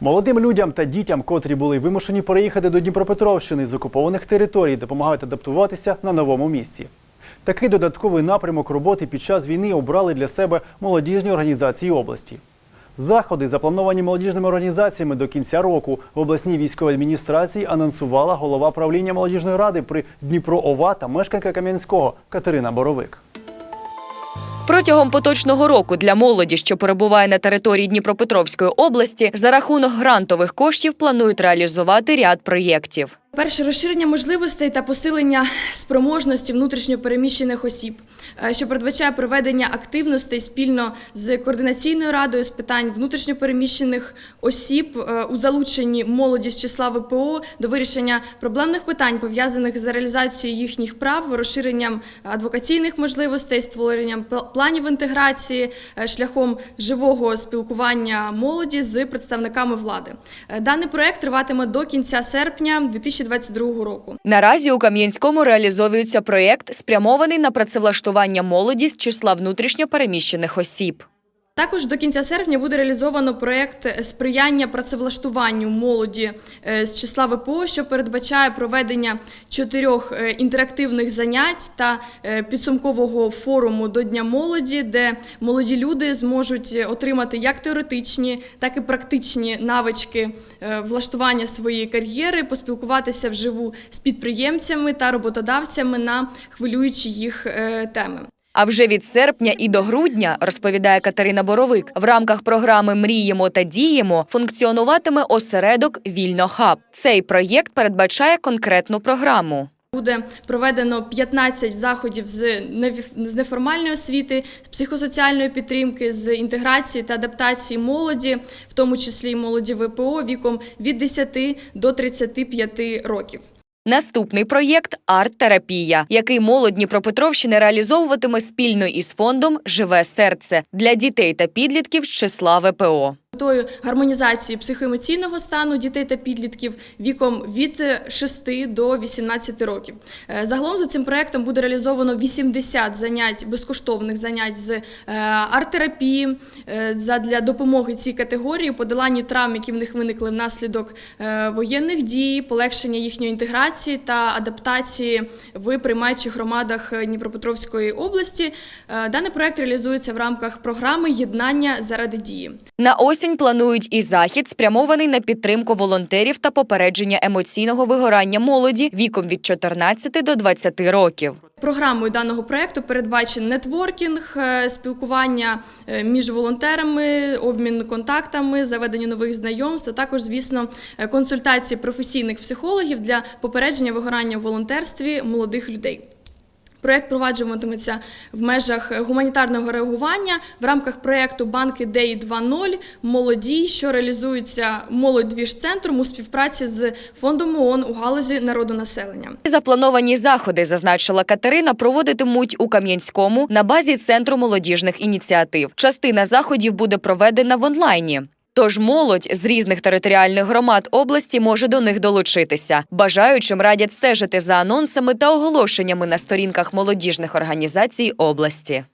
Молодим людям та дітям, котрі були вимушені переїхати до Дніпропетровщини з окупованих територій, допомагають адаптуватися на новому місці. Такий додатковий напрямок роботи під час війни обрали для себе молодіжні організації області. Заходи, заплановані молодіжними організаціями до кінця року в обласній військовій адміністрації, анонсувала голова правління молодіжної ради при Дніпро ОВА та мешканка Кам'янського Катерина Боровик. Протягом поточного року для молоді, що перебуває на території Дніпропетровської області, за рахунок грантових коштів планують реалізувати ряд проєктів. Перше розширення можливостей та посилення спроможності внутрішньопереміщених осіб, е, що передбачає проведення активностей спільно з координаційною радою з питань внутрішньопереміщених осіб е, у залученні молоді з числа ВПО до вирішення проблемних питань, пов'язаних з реалізацією їхніх прав, розширенням адвокаційних можливостей, створенням планів інтеграції е, шляхом живого спілкування молоді з представниками влади. Даний проект триватиме до кінця серпня 2022 року. Наразі у Кам'янському реалізовується проєкт, спрямований на працевлаштування молоді з числа внутрішньо переміщених осіб. Також до кінця серпня буде реалізовано проєкт сприяння працевлаштуванню молоді е, з числа ВПО, що передбачає проведення чотирьох е, інтерактивних занять та е, підсумкового форуму до Дня молоді, де молоді люди зможуть отримати як теоретичні, так і практичні навички влаштування своєї кар'єри, поспілкуватися вживу з підприємцями та роботодавцями на хвилюючі їх теми. А вже від серпня і до грудня, розповідає Катерина Боровик, в рамках програми Мріємо та діємо функціонуватиме осередок Вільно Хаб. Цей проєкт передбачає конкретну програму. Буде проведено 15 заходів з з неформальної освіти, з психосоціальної підтримки, з інтеграції та адаптації молоді, в тому числі молоді ВПО віком від 10 до 35 років. Наступний проєкт арт-терапія, який молодь Дніпропетровщини реалізовуватиме спільно із фондом Живе серце для дітей та підлітків з числа ВПО. Метою гармонізації психоемоційного стану дітей та підлітків віком від 6 до 18 років. Е, Загалом за цим проектом буде реалізовано 80 занять, безкоштовних занять з е, арт-терапії е, задля допомоги цій категорії, подоланні травм, які в них виникли внаслідок е, воєнних дій, полегшення їхньої інтеграції та адаптації в приймаючих громадах е, Дніпропетровської області. Е, Даний проект реалізується в рамках програми Єднання заради дії. На осінь планують і захід, спрямований на підтримку волонтерів та попередження емоційного вигорання молоді віком від 14 до 20 років. Програмою даного проекту передбачений нетворкінг, е, спілкування е, між волонтерами, обмін контактами, заведення нових знайомств, а також, звісно, е, консультації професійних психологів для попередження вигорання в волонтерстві молодих людей. Проект проваджуватиметься в межах гуманітарного реагування в рамках проекту Банки Дей 2.0 молоді, що реалізується молодь центром у співпраці з фондом ООН у галузі народонаселення. Заплановані заходи, зазначила Катерина, проводитимуть у Кам'янському на базі центру молодіжних ініціатив. Частина заходів буде проведена в онлайні. Тож молодь з різних територіальних громад області може до них долучитися. Бажаючим радять стежити за анонсами та оголошеннями на сторінках молодіжних організацій області.